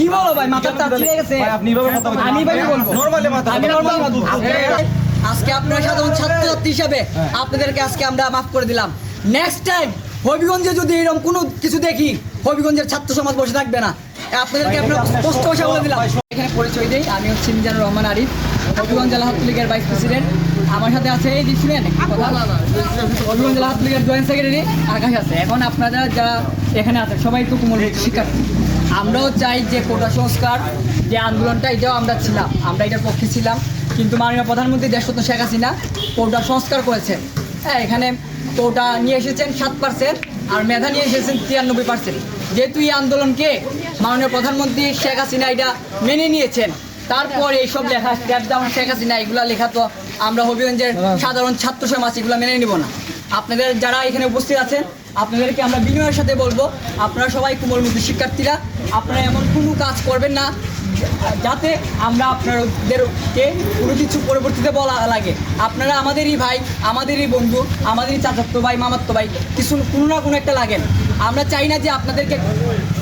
কি বলো ভাই মাথার তার ছিঁড়ে গেছে। আপনি এভাবে কথা বলছেন। আমি ভাবে বলব। Normally মাথা আমি বলব। আজকে আপনারা সাধারণ ছাত্রছাত্রী হিসাবে আপনাদেরকে আজকে আমরা মাফ করে দিলাম। নেক্সট টাইম হবিগঞ্জে যদি এরকম কোনো কিছু দেখি হবিগঞ্জের ছাত্র সমাজ বসে থাকবে না। আপনাদেরকে আমরা স্পষ্ট ভাষা বলে দিলাম। এখানে পরিচয় দেই, আমি হচ্ছি মিজানুর রহমান আরিফ হবিগঞ্জ জেলা ছাত্র লীগের ভাইস প্রেসিডেন্ট আমার সাথে আছে এই যে শুনেন হবিগঞ্জ জেলা ছাত্র লীগের জয়েন্ট সেক্রেটারি আকাশ আছে। এখন আপনারা যারা এখানে আছেন, সবাই তো কুমল শিক্ষার্থী, আমরাও চাই যে কোটা সংস্কার, যে আন্দোলনটা, এটাও আমরা ছিলাম, আমরা এটার পক্ষে ছিলাম। কিন্তু মাননীয় প্রধানমন্ত্রী দেশরত্ন শেখ হাসিনা কোটা সংস্কার করেছেন। হ্যাঁ এখানে কোটা নিয়ে এসেছেন সাত পার্সেন্ট আর মেধা নিয়ে এসেছেন তিরানব্বই পার্সেন্ট যেহেতু এই আন্দোলনকে মাননীয় প্রধানমন্ত্রী শেখ হাসিনা এটা মেনে নিয়েছেন, তারপর এইসব লেখা স্ট্যাপ ডাউন শেখ হাসিনা, এগুলা লেখা তো আমরা হবিগঞ্জের সাধারণ ছাত্র সমাজ, এগুলো মেনে নিব না। আপনাদের যারা এখানে উপস্থিত আছেন, আপনাদেরকে আমরা বিনিময়ের সাথে বলব, আপনারা সবাই কোমলমুখী শিক্ষার্থীরা, আপনারা এমন কোনো কাজ করবেন না যাতে আমরা আপনাদেরকে কোনো কিছু পরবর্তীতে বলা লাগে। আপনারা আমাদেরই ভাই আমাদেরই বন্ধু আমাদেরই চাচাতো ভাই মামাতো ভাই কিছু কোনো না কোনো একটা লাগেন আমরা চাই না যে আপনাদেরকে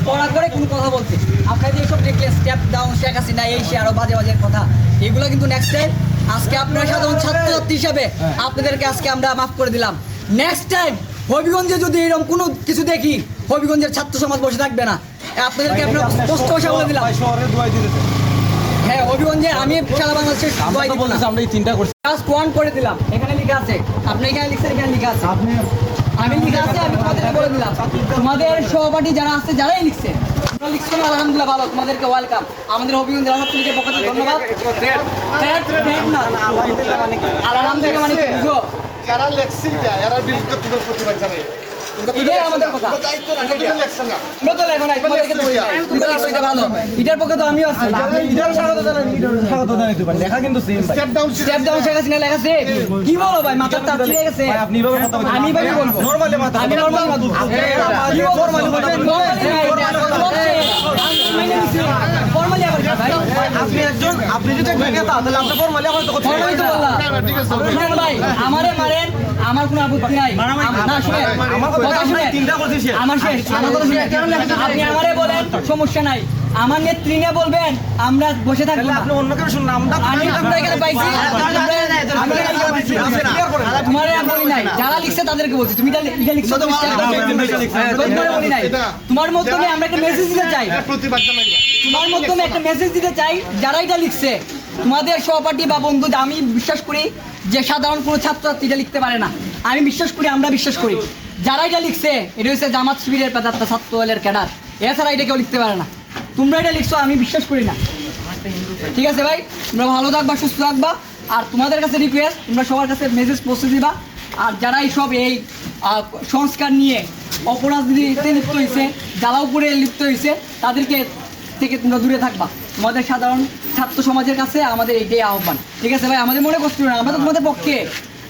কড়া করে কোনো কথা বলতে। আপনারা যে সব দেখলেন স্টেপ ডাউন শেখ হাসিনা এই সে আরও বাজে বাজে কথা এগুলো কিন্তু নেক্সট টাইম আজকে আপনারা সাধারণ ছাত্রছাত্রী হিসাবে আপনাদেরকে আজকে আমরা মাফ করে দিলাম। নেক্সট টাইম হবিগঞ্জে যদি এরকম কোনো কিছু দেখি হবিগঞ্জের ছাত্র সমাজ বসে থাকবে না। আপনাদেরকে স্পষ্ট ভাষা বলে দিলাম। শহরে দোয়াই দিতেছে হ্যাঁ আমি সারা বাংলাদেশের আমরা দোয়াই দিব না। আমরা এই চিন্তা করছি। জাস্ট ওয়ান করে দিলাম। এখানে লেখা আছে। আপনি এখানে লিখছেন এখানে লেখা আছে। আপনি আমি লেখা আছে আমি তোমাদেরকে বলে দিলাম। তোমাদের সহপাঠী যারা আছে যারাই লিখছে। লিখছো না আলহামদুলিল্লাহ ভালো। তোমাদেরকে ওয়েলকাম আমাদের জেলা পক্ষ থেকে ধন্যবাদ। মানে বুঝো? যারা বিরুদ্ধে প্রতিবাদ জানাই পক্ষে তো আমিও আছি। স্বাগত জানাইতে লেখা কিন্তু same step down step down Sheikh Hasina লেখা কি বলো ভাই? তার আপনি এভাবে কথা বলছেন। আমি বলব। নরমালি মাথা আমি নরমাল বলছেন। ফর্মালি আবার কি ভাই আপনি একজন আপনি যদি নেতা তাহলে আপনি ফরমালি আমার তো কথা বললাম। ভাই আমারে মারেন আমার কোনো আপত্তি নাই। না শুনে আমার কথা শুনে তিনটা করছি। আমার শেষ আমার কথা শুনেন। আপনি আমারে বলেন সমস্যা নাই। আমার নেত্রী বলবেন আমরা বসে থাকব আপনি অন্য কেউ শুনুন আমরা পাইছি তোমার আর বলি নাই। যারা লিখছে তাদেরকে বলছি। তুমি এটা এটা লিখছো। তুমি হ্যাঁ, তোমারে মাধ্যমে আমরা একটা মেসেজ দিতে চাই। তোমার মাধ্যমে একটা মেসেজ দিতে চাই যারা এটা লিখছে। তোমাদের সহপাঠী বা বন্ধু আমি বিশ্বাস করি যে সাধারণ কোনো ছাত্রছাত্রী এটা লিখতে পারে না। আমি বিশ্বাস করি আমরা বিশ্বাস করি। যারা এটা লিখছে এটা হচ্ছে জামাত শিবিরের পেদার্থ ছাত্র দলের ক্যাডার। এছাড়া এটা কেউ লিখতে পারে না। তোমরা এটা লিখছো আমি বিশ্বাস করি না। ঠিক আছে ভাই? তোমরা ভালো থাকবা সুস্থ থাকবা। আর তোমাদের কাছে রিকোয়েস্ট তোমরা সবার কাছে মেসেজ পৌঁছে দিবা। আর যারা সব এই সংস্কার নিয়ে অপরাধীতে লিপ্ত হয়েছে জ্বালাও করে লিপ্ত হয়েছে তাদেরকে থেকে তোমরা দূরে থাকবা। তোমাদের সাধারণ ছাত্র সমাজের কাছে আমাদের এইটাই আহ্বান। ঠিক আছে ভাই আমাদের মনে কষ্ট না আমরা তো তোমাদের পক্ষে।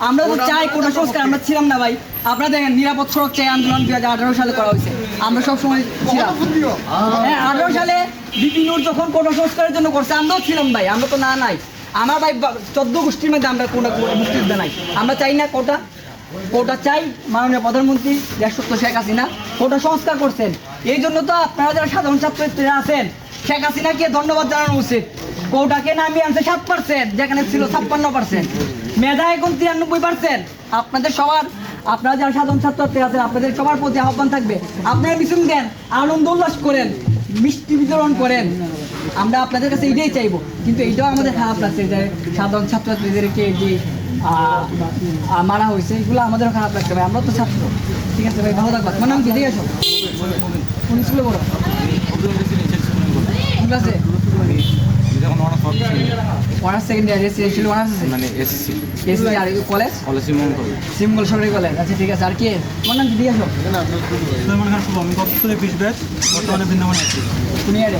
আমরা তো চাই কোটা সংস্কার আমরা ছিলাম না ভাই। আপনারা দেখেন নিরাপদ সড়ক চাই আন্দোলন দুই হাজার আঠারো সালে করা হয়েছে। আমরা সব সময় ছিলাম। হ্যাঁ আঠারো সালে বিপিনুর যখন কোটা সংস্কারের জন্য করছে আমরাও ছিলাম ভাই আমরা তো না নাই। আমার ভাই চোদ্দ গোষ্ঠীর মধ্যে আমরা কোটা মুক্তিযুদ্ধ নাই আমরা চাই না কোটা। কোটা চাই মাননীয় প্রধানমন্ত্রী দেশত্ব শেখ হাসিনা। কোটা সংস্কার করছেন। এই জন্য তো আপনারা যারা সাধারণ ছাত্রছাত্রীরা আছেন, শেখ হাসিনাকে ধন্যবাদ জানানো উচিত। কোটাকে নামিয়ে আনছে সাত পার্সেন্ট যেখানে ছিল ছাপ্পান্ন পার্সেন্ট মেধা এখন তিরানব্বই পার্সেন্ট আপনাদের সবার আপনারা যারা সাধারণ ছাত্রছাত্রী আছেন, আপনাদের সবার প্রতি আহ্বান থাকবে। আপনারা মিছিল দেন, আনন্দ উল্লাস করেন, মিষ্টি বিতরণ করেন। আমরা আপনাদের কাছে এটাই চাইব। কিন্তু এইটাও আমাদের খারাপ লাগছে যে সাধারণ ছাত্রছাত্রীদেরকে যে মারা হয়েছে এগুলো আমাদেরও খারাপ লাগছে ভাই। আমরা তো ছাত্র। ঠিক আছে ভাই ভালো থাকবা। তোমার নাম কি? দিয়ে আসো কোন স্কুলে পড়ো? ঠিক আছে। Honours second year residential honours আছে মানে আর কলেজ? কলেজে সিমগল সরকারি কলেজ। আচ্ছা ঠিক আছে। আর কি? তোমার নাম কি? দিয়ে আসো সুলেমান খান শুভ। আমি গত বছরে বিশ ব্যাচ বর্তমানে বৃন্দাবনে আছি। তুমি আরে